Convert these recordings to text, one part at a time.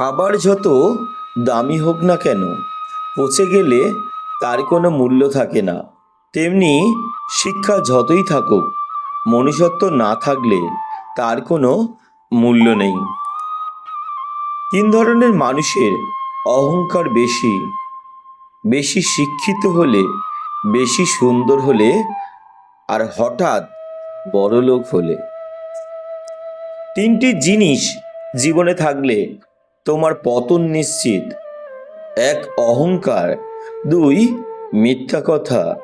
খাবার যত দামি হোক না কেন, পচে গেলে তার কোনো মূল্য থাকে না। তেমনি শিক্ষা যতই থাকুক, মনুষ্যত্ব না থাকলে তার কোনো মূল্য নেই। তিন ধরনের মানুষের অহংকার বেশি। বেশি শিক্ষিত হলে, বেশি সুন্দর হলে, আর হঠাৎ বড়লোক হলে। তিনটি জিনিস জীবনে থাকলে তোমার পতন নিশ্চিত। এক অহংকার, দুই মিথ্যা কথা,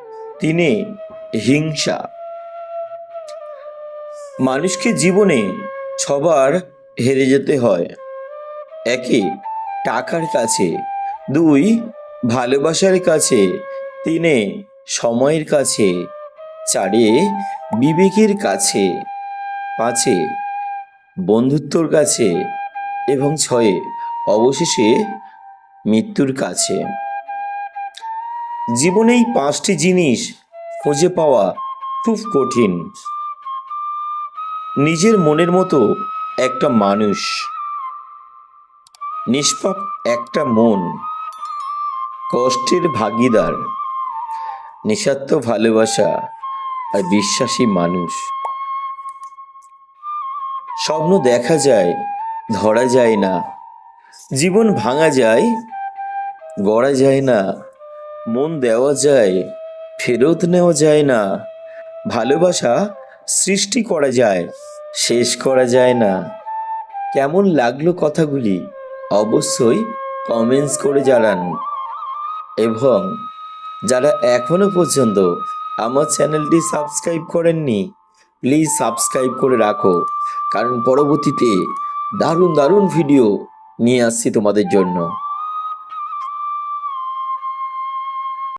তিনে হিংসা। মানুষকে জীবনে ছবার হেরে যেতে হয়। একে টাকার কাছে, দুই ভালোবাসার কাছে, তিনে সময়ের কাছে, চারে বিবেকের কাছে, পাঁচে বন্ধুত্বর কাছে এবং ছয়ে অবশেষে মৃত্যুর কাছে। জীবনে এই পাঁচটি জিনিস খুঁজে পাওয়া খুব কঠিন। নিজের মনের মতো একটা মানুষ। নিষ্পাপ একটা মন। কষ্টের ভাগিদার। নিঃস্বার্থ ভালোবাসা আর বিশ্বাসী মানুষ। স্বপ্ন দেখা যায় ধরা যায় না। জীবন ভাঙা যায়, গড়া যায় না। মন দেওয়া যায়, ফেরত নেওয়া যায় না। ভালোবাসা সৃষ্টি করা যায়, শেষ করা যায় না। কেমন লাগল কথাগুলি, অবশ্যই কমেন্টস করে জানান। এবং যারা এখনও পর্যন্ত আমার চ্যানেলটি সাবস্ক্রাইব করেননি প্লিজ সাবস্ক্রাইব করে রাখো। কারণ পরবর্তীতে দারুণ দারুণ ভিডিও নিয়ে আসছি তোমাদের জন্য।